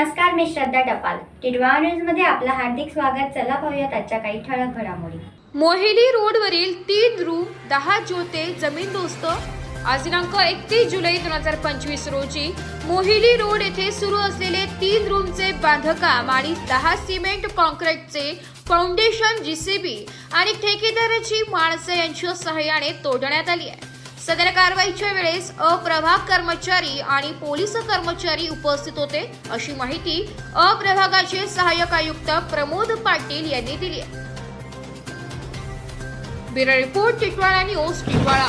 नमस्कार मी श्रद्धा टपाल. टिडवा न्यूजमध्ये आपलं हार्दिक स्वागत. चला पाहूयात आजच्या काही ठळक घडामोडी. मोहेली रोडवरील तीन रूम दहा ज्योते जमीन दोस्त आज दिनांक एकतीस जुलै दोन हजार पंचवीस रोजी मोहिली रोड येथे सुरू असलेले तीन रूमचे बांधकाम आणि दहा सिमेंट कॉन्क्रीटचे फाउंडेशन जीसीबी आणि ठेकेदाराची माणसं यांच्या सहाय्याने तोडण्यात आली आहे. सदर कारवाईच्या वेळेस अप्रभाग कर्मचारी आणि पोलीस कर्मचारी उपस्थित होते अशी माहिती अप्रभागाचे सहाय्यक आयुक्त प्रमोद पाटील यांनी दिली आहे. Bureau report Titwala news Titwala.